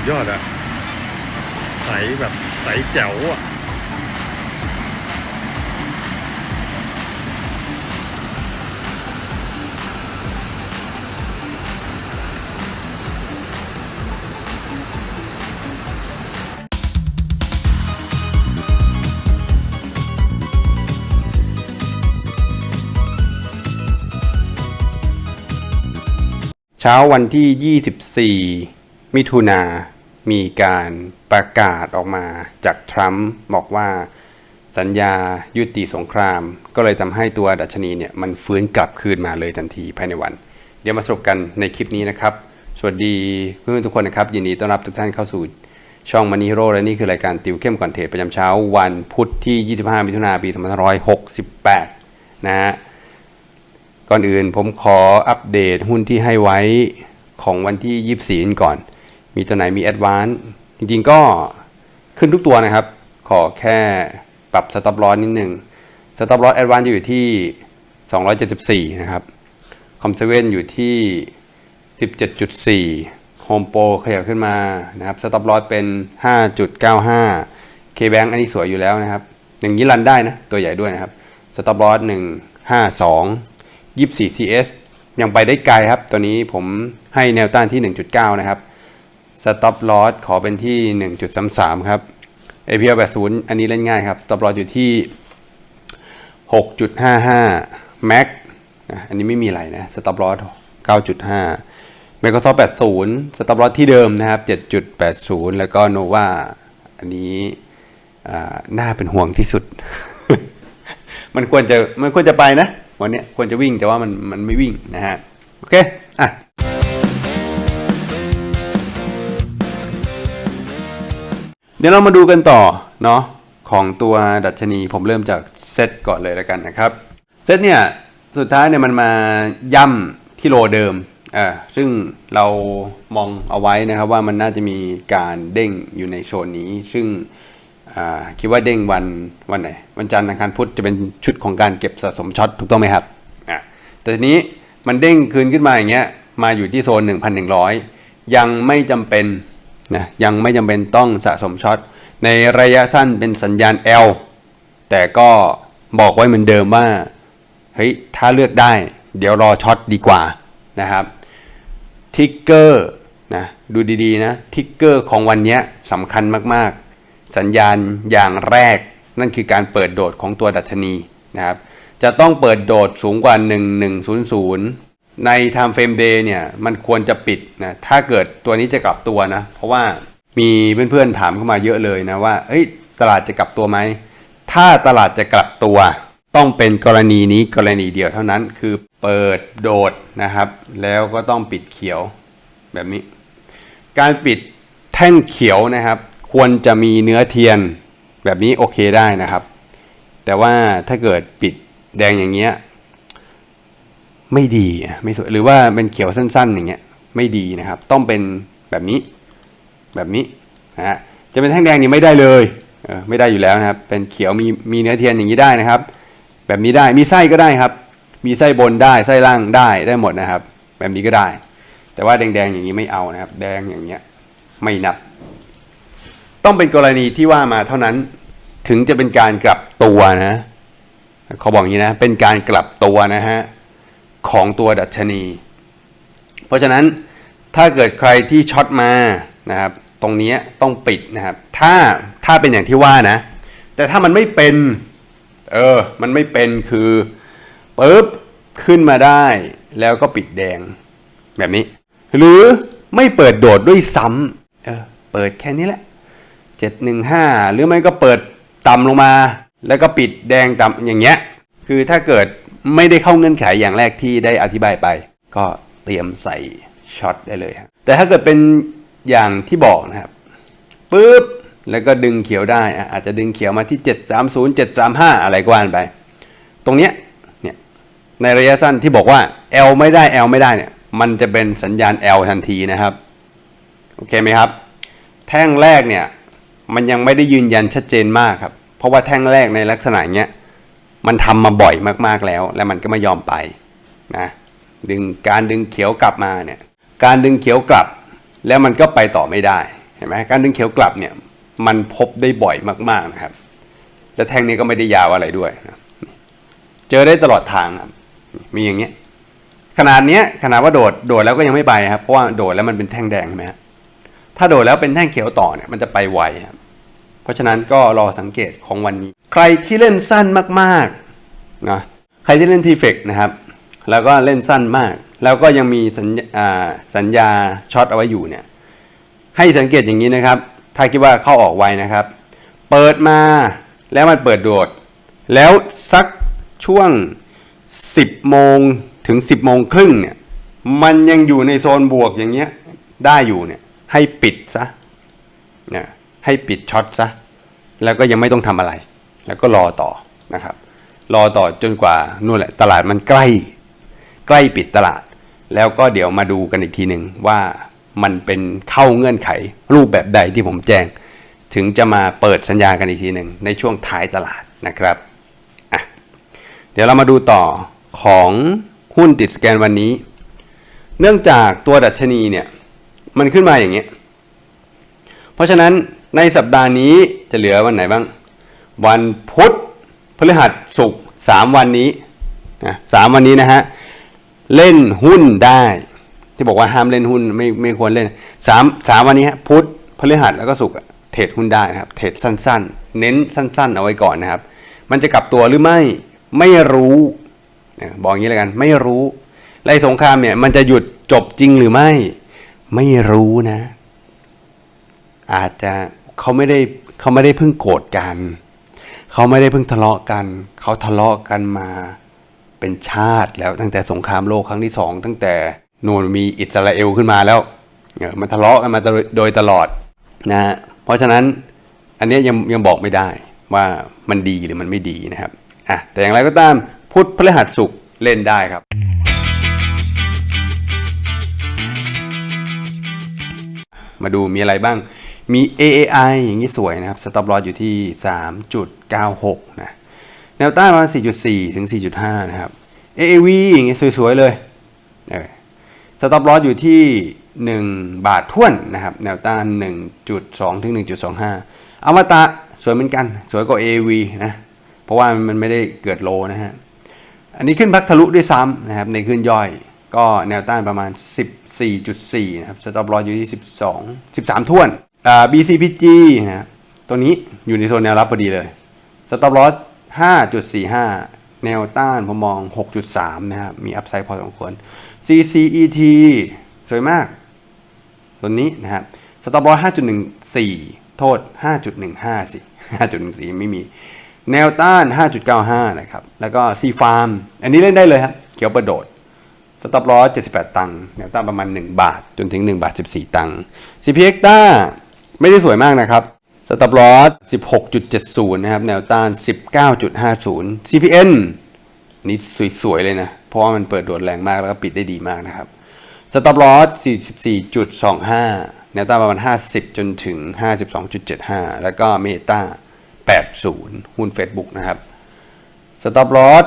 สุดยอดอะใสแบบใสแจ๋วอะเช้าวันที่ 24 มิถุนามีการประกาศออกมาจากทรัมป์บอกว่าสัญญายุติสงคราม ก็เลยทำให้ตัวดัชนีเนี่ยมันฟื้นกลับคืนมาเลยทันทีภายในวัน เดี๋ยวมาสรุปกันในคลิปนี้นะครับ สวัสดีเพื่อนๆทุกคนนะครับ ยินดีต้อนรับทุกท่านเข้าสู่ช่องมันนี่โรและนี่คือรายการติวเข้มก่อนเทรดประจำเช้า วันพุธที่ 25 มิถุนาปี2568 นะฮะก่อนอื่นผมขออัปเดตหุ้นที่ให้ไว้ของวันที่ 24ก่อน มีตัวไหนมีแอดวานจริงๆก็ขึ้นทุกตัวนะครับ ขอแค่ปรับสต็อปลอสนิดหนึ่งสต็อปลอสแอดวานจะอยู่ที่ 274 นะครับคอมเซเว่นอยู่ที่ 17.4โฮมโปรขยับขึ้นมานะครับสต็อปลอสเป็น 5.95 K-Bank อันนี้สวยอยู่แล้วนะครับ อย่างนี้รันได้นะ ตัวใหญ่ด้วยนะครับสต็อปลอส152 24 CS ยังไปได้ไกลครับ ตัวนี้ผมให้แนวต้านที่ 1.9 นะครับ Stop Loss ขอเป็นที่ 1.33 ครับ APL 80 อันนี้เล่นง่ายครับ Stop Loss อยู่ที่ 6.55 Max อันนี้ไม่มีอะไรนะ Stop Loss 9.5 Microsoft 80 Stop Loss ที่เดิมนะครับ 7.80 แล้วก็ Nova อันนี้น่าเป็นห่วงที่สุด มันควรจะมันควรจะไปนะ วันนี้ควรจะวิ่งแต่ว่ามันมันไม่วิ่งนะฮะ โอเค อะ เดี๋ยวเรามาดูกันต่อเนาะของตัวดัชนีผมเริ่มจากเซตก่อนเลยแล้วกันนะครับเซตเนี่ยสุดท้ายเนี่ยมันมาย่ำที่โลเดิมอ่าซึ่งเรามองเอาไว้นะครับว่ามันน่าจะมีการเด้งอยู่ในโซนนี้ ซึ่งอ่าคิดว่าเด้งวันวันไหนวันจันทร์อังคารพุธจะเป็นชุดของการเก็บสะสมช็อตถูกต้องไหมครับอ่าแต่ทีนี้มันเด้งคืนขึ้นมาอย่างเงี้ยมาอยู่ที่โซน 1,100 ยังไม่จำเป็น นะยังไม่จำเป็นต้องสะสมช็อตในระยะสั้นเป็นสัญญาณ L แต่ก็บอกไว้เหมือนเดิมว่าเฮ้ยถ้าเลือกได้เดี๋ยวรอช็อตดีกว่านะครับทิกเกอร์นะดูดีๆนะทิกเกอร์ของวันนี้สำคัญมากๆ สัญญาณอย่างแรกนั่นคือการเปิดโดดของตัวดัชนีนะครับจะต้องเปิดโดดสูงกว่า 1100 ใน Time Frame Day เนี่ยมันควรจะปิดนะถ้าเกิดตัวนี้จะกลับตัวนะ เพราะว่ามีเพื่อนๆถามเข้ามาเยอะเลยนะว่าเฮ้ยตลาดจะกลับตัวไหม ถ้าตลาดจะกลับตัว ต้องเป็นกรณีนี้กรณีเดียวเท่านั้น คือเปิดโดดนะครับ แล้วก็ต้องปิดเขียวแบบนี้ การปิดแท่งเขียวนะครับ ควรจะมีเนื้อเทียนแบบนี้โอเคได้นะครับ แต่ว่าถ้าเกิดปิดแดงอย่างเงี้ย ไม่ดีไม่สวยหรือว่าเป็นเขียวสั้น ๆ อย่างเงี้ยไม่ดีนะครับ ต้องเป็นแบบนี้แบบนี้นะฮะจะเป็นแท่งแดงนี่ไม่ได้เลยเออไม่ได้อยู่แล้วนะครับ เป็นเขียวมีมีเนื้อเทียนอย่างนี้ได้นะครับ แบบนี้ได้มีไส้ก็ได้ครับ มีไส้บนได้ไส้ล่างได้ได้หมดนะครับ แบบนี้ก็ได้ แต่ว่าแดงๆอย่างนี้ไม่เอานะครับ แดงอย่างเงี้ยไม่นับ ต้องเป็นกรณีที่ว่ามาเท่านั้นถึงจะเป็นการกลับตัวนะเขาบอกอย่างนี้นะเป็นการกลับตัวนะฮะ ของตัวดัชนี เพราะฉะนั้นถ้าเกิดใครที่ช็อตมานะครับตรงนี้ต้องปิดนะครับ ถ้าถ้าเป็นอย่างที่ว่านะ แต่ถ้ามันไม่เป็นเออมันไม่เป็นคือปุ๊บขึ้นมาได้แล้วก็ปิดแดงแบบนี้ หรือไม่เปิดโดดด้วยซ้ำเออเปิดแค่นี้แหละเจ็ดหนึ่งห้าหรือไม่ก็เปิดต่ำลงมา แล้วก็ปิดแดงต่ำอย่างเงี้ยคือถ้าเกิด ไม่ได้เข้าเงื่อนไขอย่างแรกที่ได้อธิบายไป ก็เตรียมใส่ช็อตได้เลยครับแต่ถ้าเกิดเป็นอย่างที่บอกนะครับปุ๊บแล้วก็ดึงเขียวได้อะอาจจะดึงเขียวมาที่ 730 735 อะไรก็ว่านไป ตรงเนี้ยเนี่ยในระยะสั้นที่บอกว่า L ไม่ได้ L ไม่ได้เนี่ยมันจะเป็นสัญญาณ L ทันทีนะครับ โอเคไหมครับ แท่งแรกเนี่ยมันยังไม่ได้ยืนยันชัดเจนมากครับ เพราะว่าแท่งแรกในลักษณะเนี้ย มันทำมาบ่อยมากๆแล้ว และมันก็ไม่ยอมไปนะดึงการดึงเขียวกลับมาเนี่ยการดึงเขียวกลับ แล้วมันก็ไปต่อไม่ได้เห็นไหมการดึงเขียวกลับเนี่ยมันพบได้บ่อยมากๆนะครับ และแท่งนี้ก็ไม่ได้ยาวอะไรด้วยนะเจอได้ตลอดทางครับมีอย่างเงี้ยขนาดเนี้ยขนาดว่าโดดโดดแล้วก็ยังไม่ไปครับเพราะว่าโดดแล้วมันเป็นแท่งแดงใช่ไหมฮะถ้าโดดแล้วเป็นแท่งเขียวต่อเนี่ยมันจะไปไวครับ ราะฉะนั้นก็รอสังเกตของวันนี้ ใครที่เล่นสั้นมากๆนะใครที่เล่นทีเฟกนะครับ แล้วก็เล่นสั้นมาก แล้วก็ยังมีสัญญาสัญญาช็อตเอาไว้อยู่เนี่ยให้สังเกตอย่างนี้นะครับ ถ้าคิดว่าเข้าออกไวนะครับ เปิดมาแล้วมันเปิดโดด แล้วสักช่วง 10 โมงถึง 10 โมงครึ่งเนี่ยมันยังอยู่ในโซนบวกอย่างเงี้ยได้อยู่เนี่ยให้ปิดซะนะให้ปิดช็อตซะ แล้วก็ยังไม่ต้องทำอะไร แล้วก็รอต่อนะครับ รอต่อจนกว่านู่นแหละตลาดมันใกล้ ใกล้ปิดตลาด แล้วก็เดี๋ยวมาดูกันอีกทีหนึ่งว่ามันเป็นเข้าเงื่อนไขรูปแบบใดที่ผมแจ้ง ถึงจะมาเปิดสัญญากันอีกทีหนึ่งในช่วงท้ายตลาดนะครับอะเดี๋ยวเรามาดูต่อของหุ้นติดสแกนวันนี้ เนื่องจากตัวดัชนีเนี่ยมันขึ้นมาอย่างเงี้ย เพราะฉะนั้น ในสัปดาห์นี้จะเหลือวันไหนบ้าง วันพุธพฤหัสศุกร์สามวันนี้นะสามวันนี้นะฮะ เล่นหุ้นได้ ที่บอกว่าห้ามเล่นหุ้นไม่ไม่ควรเล่นสามสามวันนี้ฮะพุธพฤหัสแล้วก็ศุกร์เทรดหุ้นได้นะครับ เทรดสั้น ๆ เน้นสั้น ๆ เอาไว้ก่อนนะครับ มันจะกลับตัวหรือไม่ไม่รู้นะบอกอย่างนี้แล้วกัน ไม่รู้ไล่สงครามเนี่ย มันจะหยุดจบจริงหรือไม่ ไม่รู้นะ อาจจะ เขาไม่ได้เขาไม่ได้เพิ่งโกรธกัน เขาไม่ได้เพิ่งทะเลาะกัน เขาทะเลาะกันมาเป็นชาติแล้วตั้งแต่สงครามโลกครั้งที่สองตั้งแต่นูนมีอิสราเอลขึ้นมาแล้วเออมันทะเลาะกันมาโดยตลอดนะฮะเพราะฉะนั้นอันนี้ยังยังบอกไม่ได้ว่ามันดีหรือมันไม่ดีนะครับอะแต่อย่างไรก็ตามพุธพฤหัสศุกร์เล่นได้ครับ มาดูมีอะไรบ้าง มี AAI อย่างนี้สวยนะครับ stop loss อยู่ที่ 3.96 นะ แนวต้านประมาณ4.4 ถึง 4.5 นะครับ AAV อย่างนี้สวยๆ เลยเออ stop loss อยู่ที่ 1 บาทท่วนนะครับ แนวต้าน 1.2 ถึง 1.25 อมตะสวยเหมือนกัน สวยกว่า AAV นะ เพราะว่ามันไม่ได้เกิดโลนะฮะ อันนี้ขึ้นพักทะลุด้วยซ้ำนะครับ ในขึ้นย่อยก็แนวต้านประมาณ 14.4 นะครับ สต็อปลอสอยู่ที่ 12 13ท่วนอ่า BCPG นะครับตัวนี้อยู่ในโซนแนวรับพอดีเลยสต็อปลอส5.45 แนวต้านผมมอง 6.3 นะครับ มีอัพไซด์พอสมควร CCET สวยมาก ตัวนี้นะครับสต็อปลอส5.14 โทษ 5.15 สิ 5.14 ไม่มี แนวต้าน 5.95 นะครับ แล้วก็ C Farm อันนี้เล่นได้เลยครับ เขียวประโดดสต็อปลอส78 ตังค์แนวต้านประมาณ 1 บาท จนถึง 1 บาท 14 ตังค์ CPX ต้า ไม่ได้สวยมากนะครับสต็อปลอส16.70 นะครับ แนวต้าน 19.50 CPN นี่สวยๆเลยนะ เพราะว่ามันเปิดโดดแรงมากแล้วก็ปิดได้ดีมากนะครับสต็อปลอส44.25 แนวต้านประมาณ 50 จนถึง 52.75 แล้วก็เมตา80 หุ้น Facebook นะครับสต็อปลอส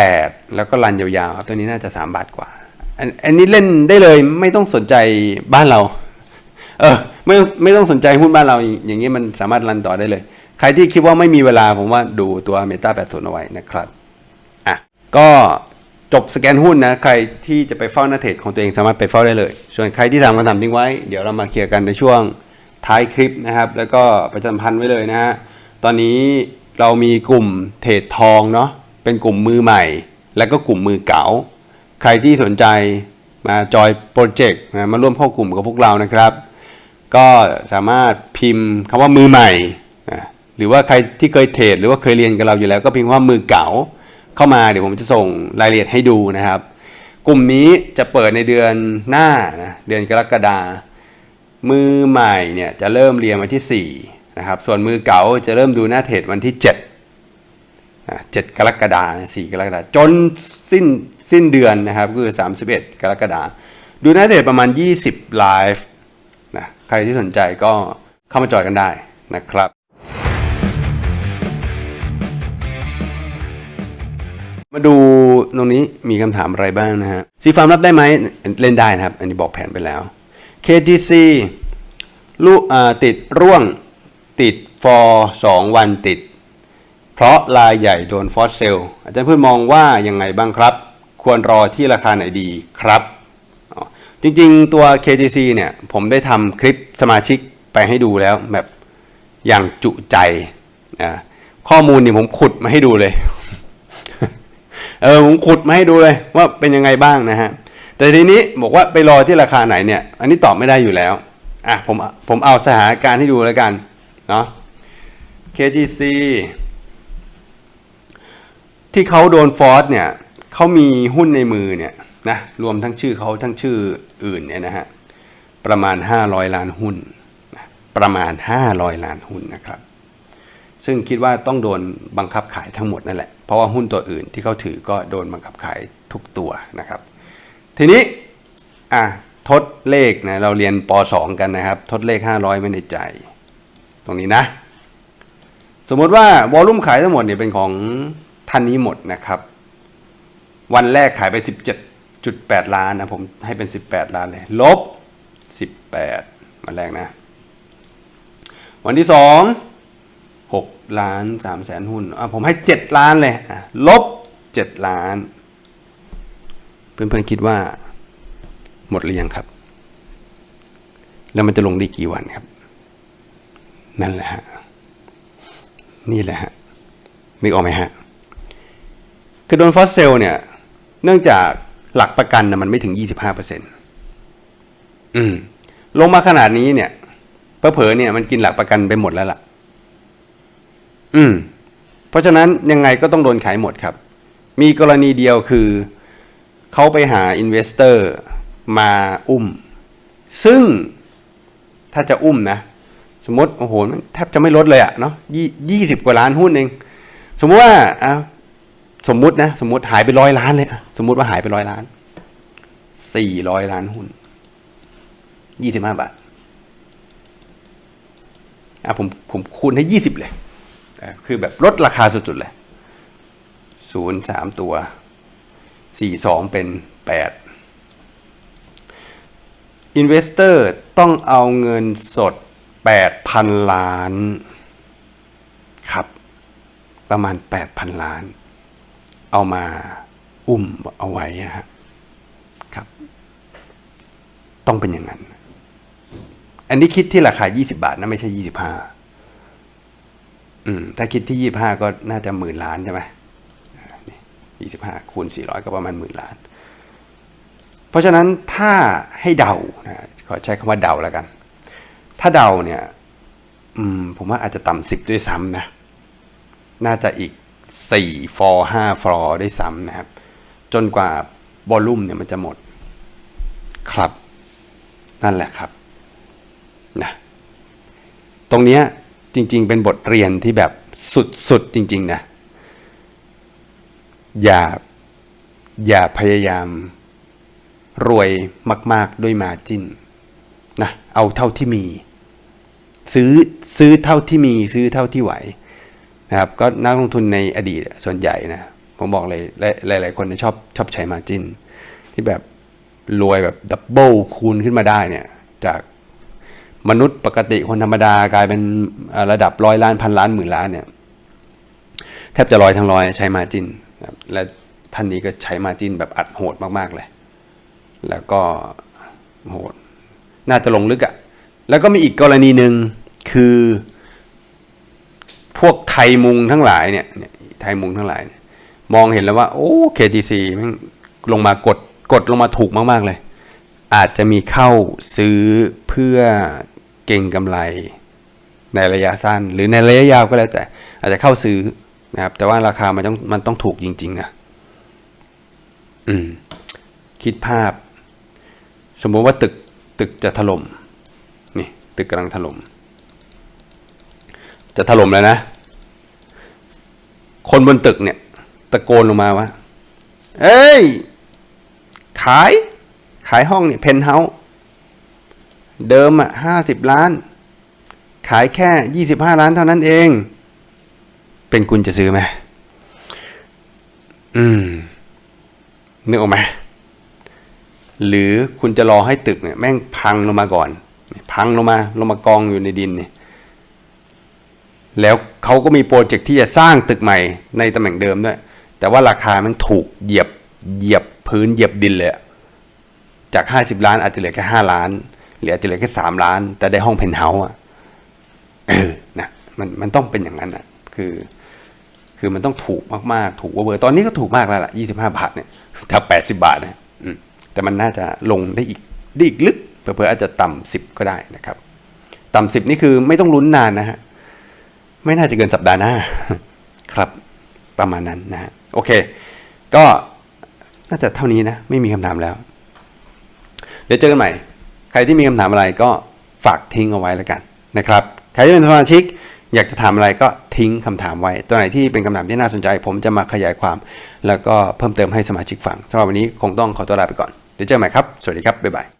2.8 แล้วก็รันยาวๆ ตัวนี้น่าจะ 3 บาทกว่า อันนี้เล่นได้เลยไม่ต้องสนใจบ้านเรา เออ ไม่ไม่ต้องสนใจหุ้นบ้านเราอย่างนี้มันสามารถรันต่อได้เลย ใครที่คิดว่าไม่มีเวลาผมว่าดูตัวเมตา80เอาไว้นะครับอะก็จบสแกนหุ้นนะ ใครที่จะไปเฝ้าหน้าเทรดของตัวเองสามารถไปเฝ้าได้เลย ส่วนใครที่ทำคำถามทิ้งไว้ เดี๋ยวเรามาเคลียร์กันในช่วงท้ายคลิปนะครับ แล้วก็ประชาสัมพันธ์ไว้เลยนะฮะ ตอนนี้เรามีกลุ่มเทรดทองเนาะ เป็นกลุ่มมือใหม่ แล้วก็กลุ่มมือเก๋าใครที่สนใจมาจอยโปรเจกต์นะมาร่วมเข้ากลุ่มกับพวกเรานะครับ ก็สามารถพิมพ์คำว่ามือใหม่นะหรือว่าใครที่เคยเทรดหรือว่าเคยเรียนกับเราอยู่แล้ว ก็พิมพ์ว่ามือเก๋าเข้ามาเดี๋ยวผมจะส่งรายละเอียดให้ดูนะครับ กลุ่มนี้จะเปิดในเดือนหน้านะเดือนกรกฎามือใหม่เนี่ยจะเริ่มเรียนวันที่4นะครับส่วนมือเก๋าจะเริ่มดูหน้าเทรดวันที่7นะ7กรกฎาคม4กรกฎาคมจนสิ้นสิ้นเดือนนะครับคือ 31 กรกฎาคมดูหน้าเทรดประมาณ 20ไลฟ์ นะใครที่สนใจก็เข้ามาจอยกันได้นะครับ มาดูตรงนี้มีคำถามอะไรบ้างนะฮะซีฟาร์มรับได้ไหมเล่นได้นะครับ อันนี้บอกแผนไปแล้ว KTC ลูกติดร่วงติดฟอร์สองวันติด เพราะรายใหญ่โดนฟอสเซลอาจารย์เพื่อนมองว่ายังไงบ้างครับ ควรรอที่ราคาไหนดีครับ จริงๆ ตัว KTC เนี่ย ผมได้ทำคลิปสมาชิกไปให้ดูแล้วแบบอย่างจุใจอ่าข้อมูลนี่ผมขุดมาให้ดูเลย เออผมขุดมาให้ดูเลย ว่าเป็นยังไงบ้างนะฮะ แต่ทีนี้บอกว่าไปรอที่ราคาไหนเนี่ย อันนี้ตอบไม่ได้อยู่แล้ว อะผมผมเอาสถานการณ์ให้ดูแล้วกัน เนาะ KTC ที่เขาโดนฟอร์สเนี่ยเขามีหุ้นในมือเนี่ย นะรวมทั้งชื่อเขาทั้งชื่ออื่นเนี่ยนะฮะประมาณ 500 ล้านหุ้นประมาณ 500 ล้านหุ้นนะครับ ซึ่งคิดว่าต้องโดนบังคับขายทั้งหมดนั่นแหละ เพราะว่าหุ้นตัวอื่นที่เขาถือก็โดนบังคับขายทุกตัวนะครับ ทีนี้อะทดเลขนะเราเรียนป .2 กันนะครับ ทดเลข 500ไว้ในใจ ตรงนี้นะ สมมติว่าวอลุ่มขายทั้งหมดเนี่ยเป็นของท่านนี้หมดนะครับ วันแรกขายไป 17.8ล้านนะผมให้เป็น18ล้านเลย ลบ18วันแรกนะ วันที่2 6ล้าน3แสนหุ้นอะผมให้7ล้านเลยอะลบ7ล้าน เพื่อนๆคิดว่า หมดหรือยังครับ แล้วมันจะลงได้กี่วันครับ นั่นแหละฮะนี่แหละฮะนึกออกไหมฮะคือโดนฟอสเซลเนี่ย เนื่องจาก หลักประกันนะมันไม่ถึง 25%อืม ลงมาขนาดนี้เนี่ยเผลอๆเนี่ยมันกินหลักประกันไปหมดแล้วล่ะ อืม เพราะฉะนั้นยังไงก็ต้องโดนขายหมดครับ มีกรณีเดียวคือ เขาไปหาอินเวสเตอร์มาอุ้ม ซึ่งถ้าจะอุ้มนะ สมมติ โอ้โหแทบจะไม่ลดเลยอะเนาะยี่ยี่สิบกว่าล้านหุ้นเอง สมมติว่าอะ สมมุตินะ สมมติหายไปร้อยล้านเลยสมมติว่าหายไปร้อยล้านสี่ร้อยล้านหุ้นยี่สิบห้าบาทอะผมผมคูณให้ยี่สิบเลยคือแบบลดราคาสุดๆเลยศูนย์สามตัวสี่สองเป็นแปดอินเวสเตอร์ต้องเอาเงินสดแปดพันล้าน ครับ ประมาณแปดพันล้าน เอามาอุ้มเอาไว้ฮะครับ ต้องเป็นอย่างนั้น อันนี้คิดที่ราคา 20 บาทนะไม่ใช่ 25 อืม ถ้าคิดที่ 25 ก็น่าจะหมื่นล้านใช่ไหมยี่สิบห้าคูณสี่ร้อยก็ประมาณหมื่นล้าน เพราะฉะนั้นถ้าให้เดานะขอใช้คำว่าเดาแล้วกัน ถ้าเดาเนี่ยมผมว่าอาจจะต่ำสิบด้วยซ้ำนะ น่าจะอีก สี่ฟอร์ห้าฟอร์ด้ซ้ำนะครับ จนกว่าบอลลุ่มเนี่ยมันจะหมด ครับ นั่นแหละครับนะตรงเนี้ยจริง ๆ เป็นบทเรียนที่แบบสุด ๆ จริง ๆ นะ อย่า อย่าพยายาม รวยมาก ๆ ด้วยมาจินนะ เอาเท่าที่มี ซื้อซื้อเท่าที่มีซื้อเท่าที่ไหว นะครับก็นักลงทุนในอดีตส่วนใหญ่นะผมบอกเลยหลาย ๆ คนชอบชอบใช้มาจินที่แบบรวยแบบดับเบิลคูณขึ้นมาได้เนี่ยจากมนุษย์ปกติคนธรรมดากลายเป็นระดับร้อยล้านพันล้านหมื่นล้านเนี่ยแทบจะร้อยทั้งร้อยใช้มาจินและท่านนี้ก็ใช้มาจินแบบอัดโหดมาก ๆ เลย แล้วก็โหด น่าจะลงลึกอะ่ะ แล้วก็มีอีกกรณีหนึ่งคือ ทยมุงทั้งหลายเนี่ยไทยมุงทั้งหลายเนี่ยมองเห็นแล้วว่าโอ้ KTC ม่งลงมากดกดลงมาถูกมาก ๆ เลย อาจจะมีเข้าซื้อเพื่อเก่งกำไรในระยะสั้น หรือในระยะยาวก็แล้วแต่ อาจจะเข้าซื้อนะครับ แต่ว่าราคามันต้องมันต้องถูกจริง ๆ นะ อืม คิดภาพ สมมติว่าตึกตึกจะถล่มนี่ ตึกกำลังถล่มจะถล่มแล้วนะ คนบนตึกเนี่ย ตะโกนลงมาว่า เอ้ย ขาย ขายห้องเนี่ยเพนเฮาส์เดิมอะห้าสิบล้าน ขายแค่ยี่สิบห้าล้านเท่านั้นเอง เป็นคุณจะซื้อไหมอืมนึกออกไหมหรือคุณจะรอให้ตึกเนี่ยแม่งพังลงมาก่อน พังลงมาลงมากองอยู่ในดินเนี่ย แล้วเขาก็มีโปรเจกต์ที่จะสร้างตึกใหม่ในตำแหน่งเดิมด้วย แต่ว่าราคามันถูกเหยียบเหยียบพื้นเหยียบดินเลยจาก 50 ล้านอาจจะเหลือแค่ 5 ล้านหรืออาจจะเหลือแค่ 3 ล้าน แต่ได้ห้องเพนท์เฮาส์อะเออนะมันมันต้องเป็นอย่างนั้นอะคือ คือมันต้องถูกมากๆ ถูกว่าเวอร์ตอนนี้ก็ถูกมากแล้วล่ะ25 บาทเนี่ยถ้า 80 บาทนะอืมแต่มันน่าจะลงได้อีกได้อีกลึกเผื่อๆอาจจะต่ำ10 ก็ได้นะครับ ต่ำ10 นี่คือไม่ต้องลุ้นนานนะฮะ ไม่น่าจะเกินสัปดาห์หน้าครับประมาณนั้นนะโอเค ก็น่าจะเท่านี้นะ ไม่มีคำถามแล้ว เดี๋ยวเจอกันใหม่ ใครที่มีคำถามอะไรก็ฝากทิ้งเอาไว้แล้วกันนะครับ ใครที่เป็นสมาชิกอยากจะถามอะไรก็ทิ้งคำถามไว้ ตัวไหนที่เป็นคำถามที่น่าสนใจ ผมจะมาขยายความ แล้วก็เพิ่มเติมให้สมาชิกฟังสำหรับวันนี้คงต้องขอตัวลาไปก่อน เดี๋ยวเจอกันใหม่ครับ สวัสดีครับ บ๊ายบาย